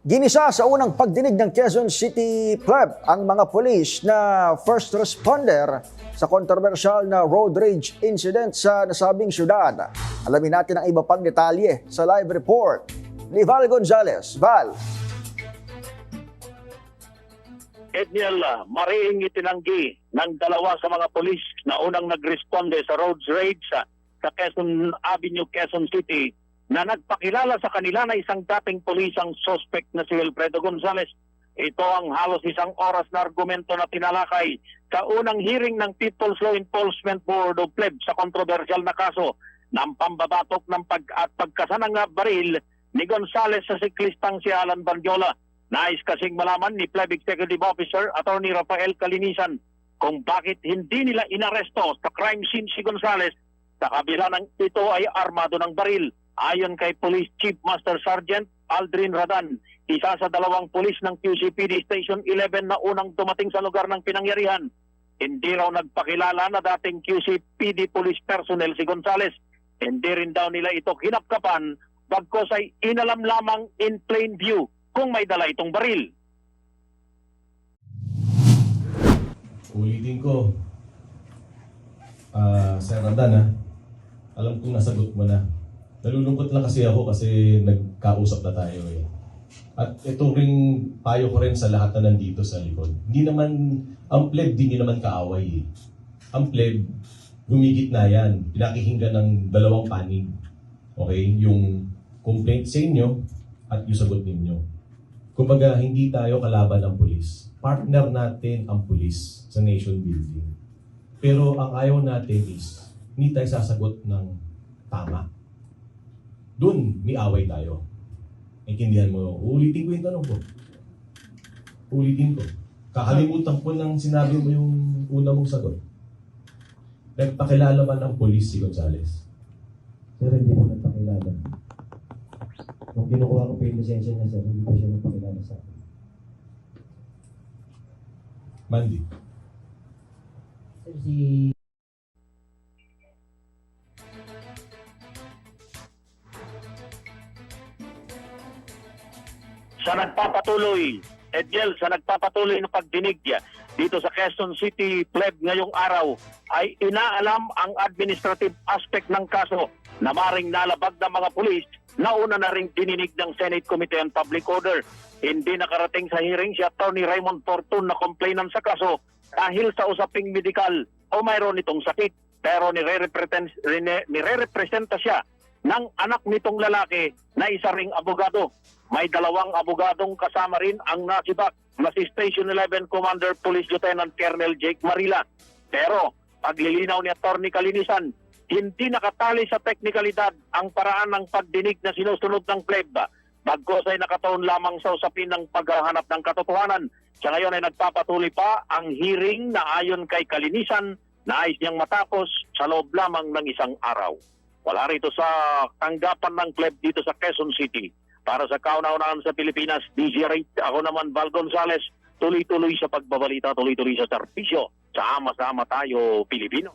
Ginisa sa unang pagdinig ng Quezon City Pleb ang mga pulis na first responder sa kontrobersyal na road rage incident sa nasabing syudad. Alamin natin ang iba pang detalye sa live report ni Val Gonzalez. Val, Edniel, mariing itinanggi ng dalawa sa mga polis na unang nagresponde sa road rage sa Quezon Avenue, Quezon City na nagpakilala sa kanila na isang dating polisang suspect na si Wilfredo Gonzales. Ito ang halos isang oras na argumento na tinalakay sa unang hearing ng People's Law Enforcement Board of PLEB sa kontrobersyal na kaso ng pambabatok ng pag at pagkasanang na baril ni Gonzales sa siklistang si Alan Bandiola. Nais kasing malaman ni Pleb Executive Officer Attorney Rafael Kalinisan kung bakit hindi nila inaresto sa crime scene si Gonzales sa kabila ng ito ay armado ng baril. Ayon kay Police Chief Master Sergeant Aldrin Radan, isa sa dalawang pulis ng QCPD Station 11 na unang dumating sa lugar ng pinangyarihan. Hindi raw nagpakilala na dating QCPD police personnel si Gonzales. Hindi rin daw nila ito kinapkapan bagkos ay inalam lamang in plain view kung may dala itong baril. Ulitin ko. Ah, Sir Randan ha. Alam kong nasagot mo na. Nalulungkot lang kasi ako kasi nagkausap na tayo eh. At ito ring payo ko rin sa lahat na nandito sa likod. Hindi naman, ang pleb, di nyo naman kaaway eh. Ang pleb, humigit na yan. Pinakihinggan ng dalawang panig. Okay? Yung complaint sa inyo at yung sagot ninyo. Kumbaga, hindi tayo kalaban ng pulis. Partner natin ang pulis sa nation building. Pero ang ayaw natin is, hindi tayo sasagot ng tama. Doon, may away tayo. Intindihan mo, uulitin ko yung tanong ko. Uulitin ko. Kakalimutan ko nang sinabi mo yung una mong sagot. Nagpakilala ba ng pulis si Gonzales? Sir, hindi po nagpakilala. Nung kinukuha ko po yung lisensya niya, sir, hindi po siya nagpakilala sa akin. Mandy. Sir, si... sa nagpapatuloy, Edgel, sa nagpapatuloy ng pagdinig dito sa Quezon City Pleb ngayong araw ay inaalam ang administrative aspect ng kaso na maring nalabag ng mga pulis na una na rin dininig ng Senate Committee on Public Order. Hindi nakarating sa hearing si Attorney Raymond Fortun na complainant sa kaso dahil sa usaping medikal o mayroon itong sakit. Pero nire-representa siya ng anak nitong lalaki na isa ring abogado. May dalawang abogadong kasama rin ang nasibak na si Station 11 Commander Police Lieutenant Colonel Jake Marila. Pero paglilinaw ni Attorney Kalinisan, hindi nakatali sa teknikalidad ang paraan ng pagdinig na sinusunod ng pleb. Bagkos ay nakataon lamang sa usapin ng paghahanap ng katotohanan. Sa ngayon ay nagpapatuloy pa ang hearing na ayon kay Kalinisan nais niyang matapos sa loob lamang ng isang araw. Wala rito sa tanggapan ng pleb dito sa Quezon City. Para sa kauna-unahan sa Pilipinas, DJ Rate, ako naman Val Gonzales, tuloy-tuloy sa pagbabalita, tuloy-tuloy sa serbisyo. Sama-sama tayo, Pilipino.